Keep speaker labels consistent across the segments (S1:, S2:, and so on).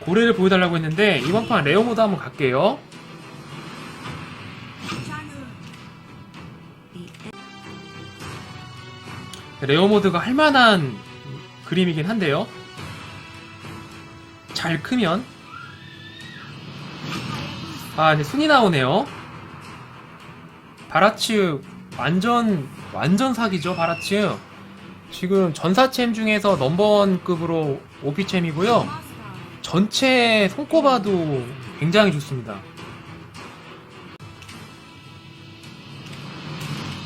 S1: 고래를 보여달라고 했는데 이번 판 레어 모드 한번 갈게요. 레어 모드가 할만한 그림이긴 한데요. 잘 크면 아, 이제 순이 나오네요. 바라츠 완전 완전 사기죠, 바라츠. 지금 전사챔 중에서 넘버원급으로 오피챔이고요. 전체 손꼽아도 굉장히 좋습니다.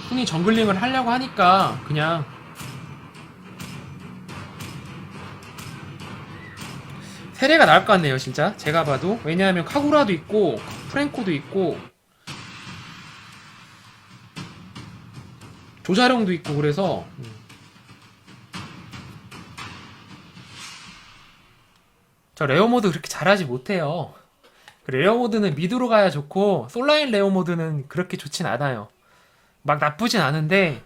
S1: 순이 정글링을 하려고 하니까 그냥 세례가 나을 것 같네요, 진짜. 제가 봐도. 왜냐하면 카구라도 있고, 프랭코도 있고, 조자룡도 있고, 그래서. 음. 저 레어 모드 그렇게 잘하지 못해요. 그 레어 모드는 미드로 가야 좋고, 솔라인 레어 모드는 그렇게 좋진 않아요. 막 나쁘진 않은데,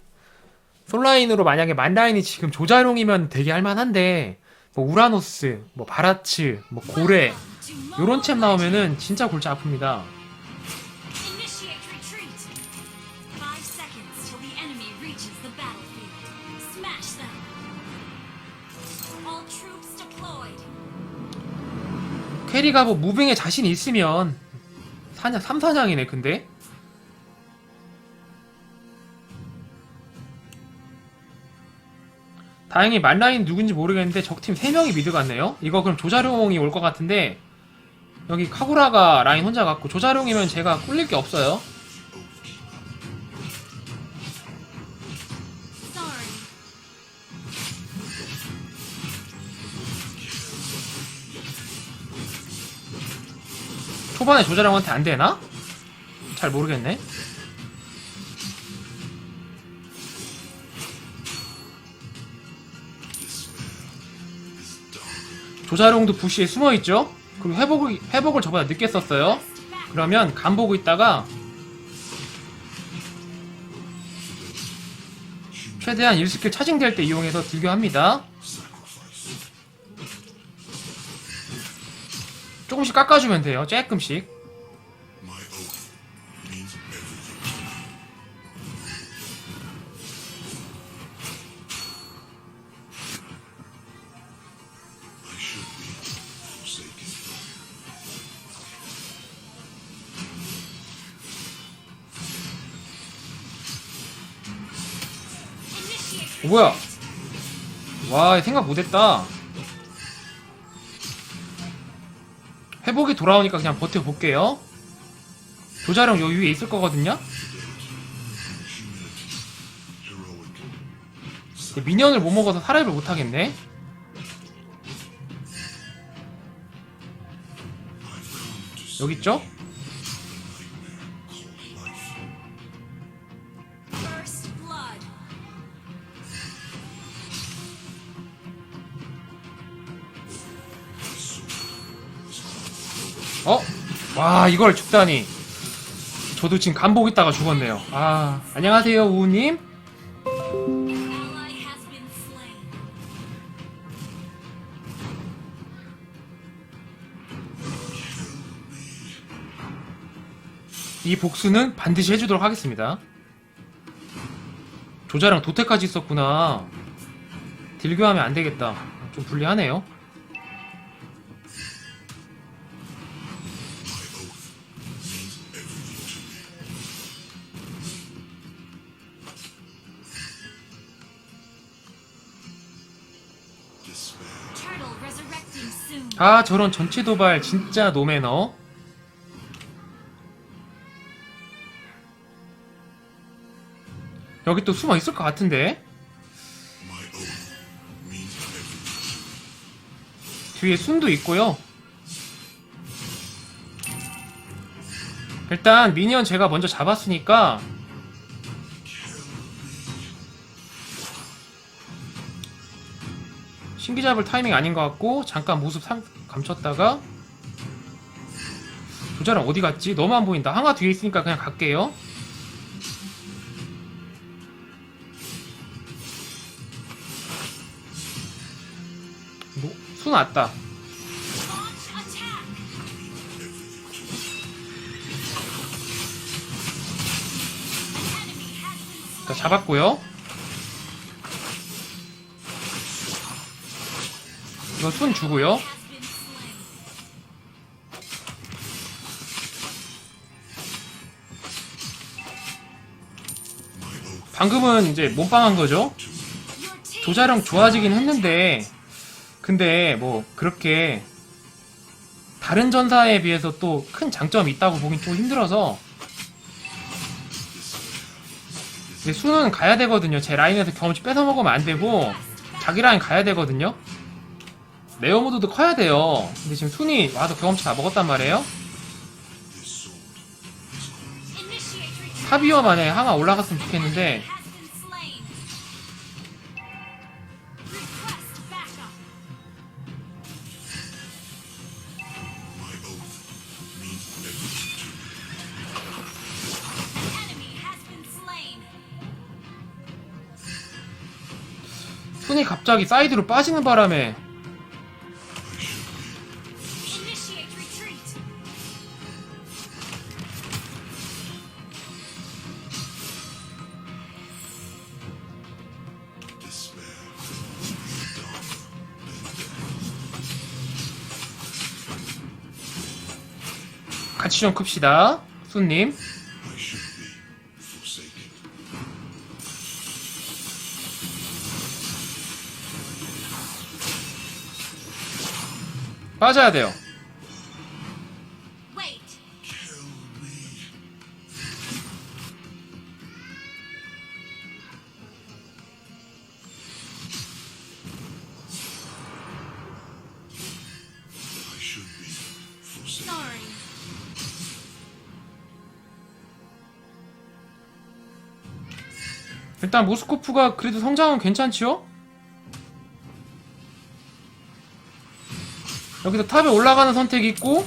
S1: 솔라인으로 만약에 만라인이 지금 조자룡이면 되게 할만한데, 뭐 우라노스, 뭐 바라츠, 뭐 고래 요런 챔 나오면은 진짜 골치 아픕니다. 캐리가 뭐 무빙에 자신이 있으면 사냥 3사냥이네 근데 다행히 만라인 누군지 모르겠는데 적팀 3명이 미드 갔네요 이거 그럼 조자룡이 올 것 같은데 여기 카구라가 라인 혼자 갔고 조자룡이면 제가 꿀릴 게 없어요 초반에 조자룡한테 안 되나? 잘 모르겠네 조자룡도 부시에 숨어있죠? 그리고 회복을, 회복을 저보다 늦게 썼어요 그러면 간 보고 있다가 최대한 1스킬 차징될 때 이용해서 딜교합니다 조금씩 깎아주면 돼요 조금씩. 어, 뭐야? 와 생각 못했다 회복이 돌아오니까 그냥 버텨볼게요. 조자룡 요 위에 있을 거거든요. 미니언을 못 먹어서 살해를 못하겠네. 여기 있죠? 와 이걸 죽다니 저도 지금 간보고 있다가 죽었네요 아 안녕하세요 우우님. 이 복수는 반드시 해주도록 하겠습니다. 조자랑 도태까지 있었구나. 딜교하면 안 되겠다. 좀 불리하네요. 아, 저런 전체 도발 진짜 노매너. 여기 또 숨어 있을 것 같은데? 뒤에 순도 있고요. 일단 미니언 제가 먼저 잡았으니까 신기 잡을 타이밍 아닌 것 같고 잠깐 모습 삼, 감췄다가 부자랑 어디 갔지? 너무 안 보인다. 항아 뒤에 있으니까 그냥 갈게요. 뭐, 순 왔다. 자, 잡았고요. 이거 순 주고요. 방금은 이제 몸빵한 거죠. 조자령 좋아지긴 했는데, 근데 뭐 그렇게 다른 전사에 비해서 또 큰 장점이 있다고 보긴 좀 힘들어서. 수는 가야 되거든요. 제 라인에서 경험치 뺏어 먹으면 안 되고, 자기 라인 가야 되거든요. 레어 모드도 커야 돼요. 근데 지금 순이 와서 경험치 다 먹었단 말이에요. 탑이어 만에 하나 올라갔으면 좋겠는데. 순이 갑자기 사이드로 빠지는 바람에 같이 좀 큽시다. 순님. 빠져야 돼요. 일단 모스코프가 그래도 성장은 괜찮지요? 여기서 탑에 올라가는 선택이 있고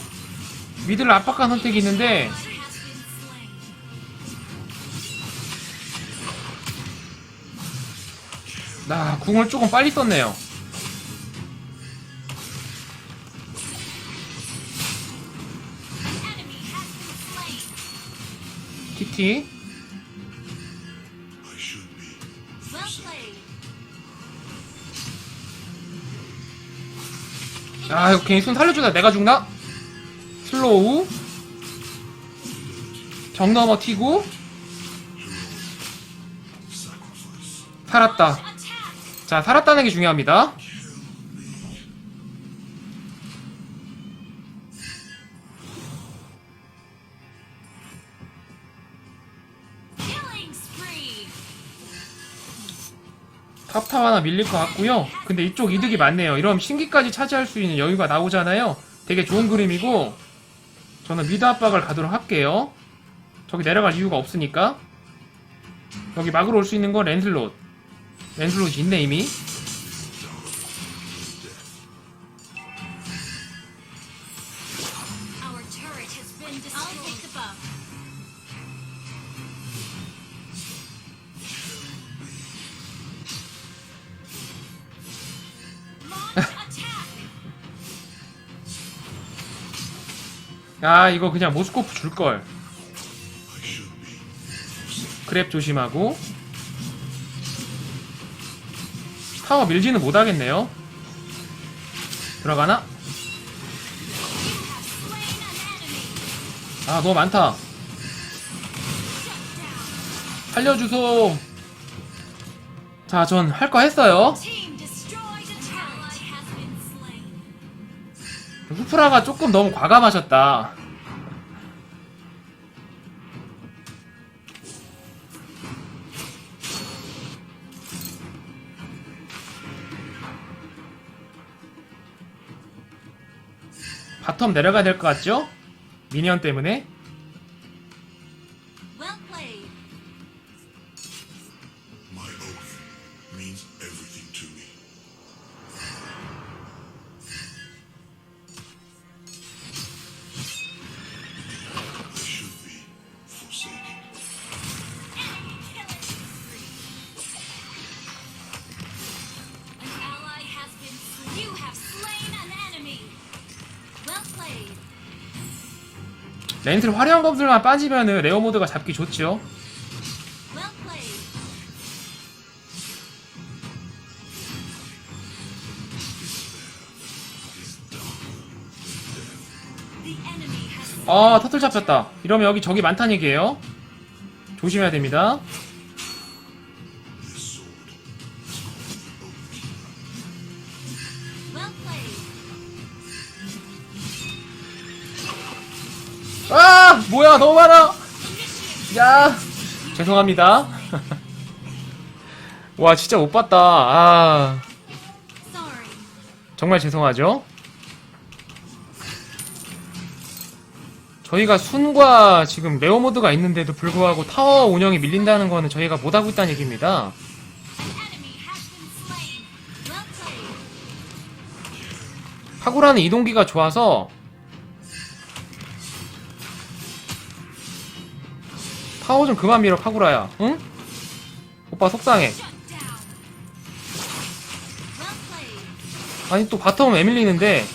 S1: 미드를 압박하는 선택이 있는데. 나 궁을 조금 빨리 썼네요.
S2: Has
S1: 아 이거 괜히 손 살려주다 내가 죽나? 슬로우 정 넘어 튀고 살았다. 자 살았다는 게 중요합니다 탑탑 하나 밀릴 것 같고요. 근데 이쪽 이득이 많네요. 이러면 신기까지 차지할 수 있는 여유가 나오잖아요. 되게 좋은 그림이고 저는 미드 압박을 가도록 할게요. 저기 내려갈 이유가 없으니까. 여기 막으로 올 수 있는 건 랜슬롯. 랜슬롯이 있네 이미 아 이거 그냥 모스코프 줄걸. 그랩 조심하고. 타워 밀지는 못하겠네요. 들어가나? 아 너무 많다. 살려주소. 자 전 할 거 했어요 후프라가 조금 너무 과감하셨다 바텀 내려가야 될 것 같죠? 미니언 때문에
S2: 자,
S1: 엔트를 화려한 검술만 빠지면은 레어 모드가 잡기 좋죠. 아, 터틀 잡혔다. 이러면 여기 적이 많다는 얘기예요. 조심해야 됩니다. 뭐야 너무 많아. 야 죄송합니다 와 진짜 못 봤다 아. 정말 죄송하죠 저희가 순과 지금 레어 모드가 있는데도 불구하고 타워 운영이 밀린다는 거는 저희가 못하고 있다는 얘기입니다. 파구라는 이동기가 좋아서 타워 좀 그만 밀어 파구라야 응? 오빠 속상해. 아니 또 바텀 왜 밀리는데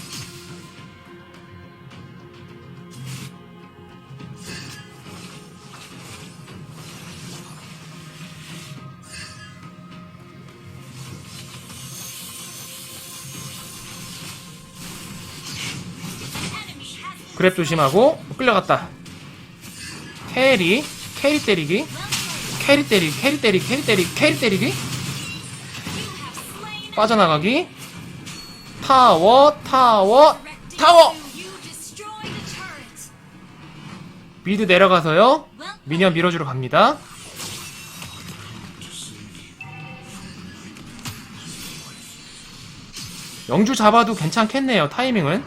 S1: 그랩 조심하고 끌려갔다 캐리 캐리 때리기. 캐리 때리기 캐리 때리기 캐리 때리기 캐리 때리기? 빠져나가기? 타워 타워 타워. 미드 내려가서요. 미니언 밀어주러 갑니다. 영주 잡아도 괜찮겠네요 타이밍은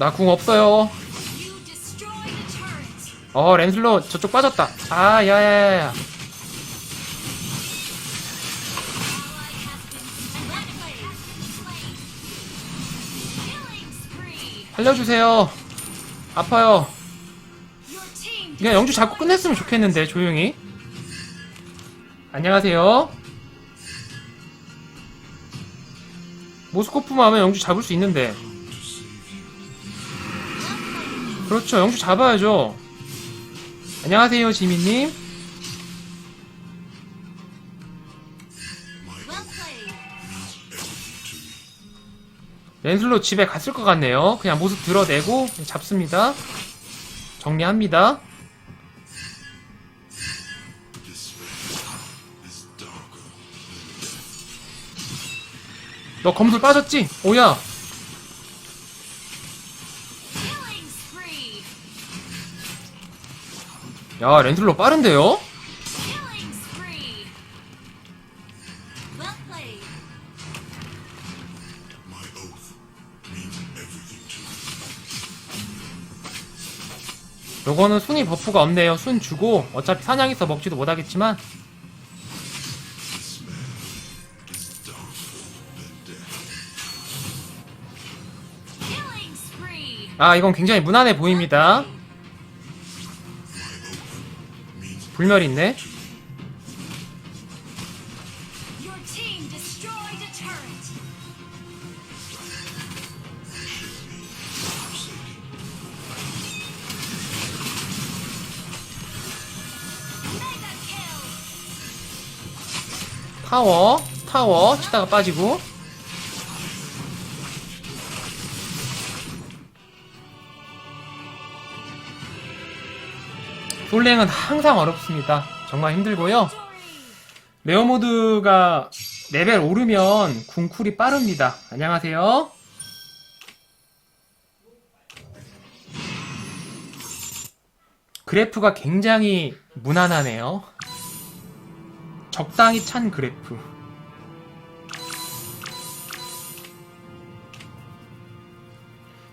S1: 나 궁 없어요. 어 렌슬로 저쪽 빠졌다 아 야야야야. 살려주세요 아파요 그냥 영주 잡고 끝냈으면 좋겠는데 조용히 안녕하세요 모스코프만 하면 영주 잡을 수 있는데 그렇죠. 영주 잡아야죠. 안녕하세요 지민님. 렌슬로 집에 갔을 것 같네요. 그냥 모습 드러내고 잡습니다. 정리합니다. 너 검술 빠졌지? 오야 야 렌슬로 빠른데요? 요거는 순위 버프가 없네요 순 주고 어차피 사냥해서 먹지도 못하겠지만. 아 이건 굉장히 무난해 보입니다 불멸 있네. 타워 타워 치다가 빠지고 솔랭은 항상 어렵습니다. 정말 힘들고요. 레어 모드가 레벨 오르면 궁쿨이 빠릅니다. 안녕하세요. 그래프가 굉장히 무난하네요. 적당히 찬 그래프.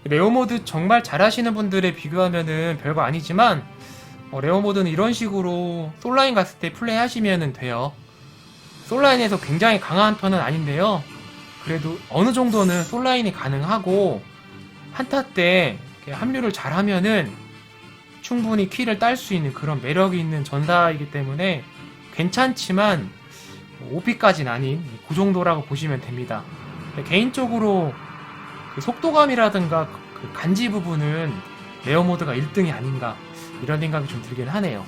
S1: 레오 모드 정말 잘하시는 분들에 비교하면은 별거 아니지만 어, 레오 모드는 이런 식으로 솔라인 갔을 때 플레이 하시면 돼요. 솔라인에서 굉장히 강한 편은 아닌데요. 그래도 어느 정도는 솔라인이 가능하고 한타 때 합류를 잘하면은 충분히 키를 딸수 있는 그런 매력이 있는 전사이기 때문에 괜찮지만 OP까지는 아닌 그 정도라고 보시면 됩니다. 개인적으로 그 속도감이라든가 그 간지 부분은 레어 모드가 1등이 아닌가 이런 생각이 좀 들긴 하네요.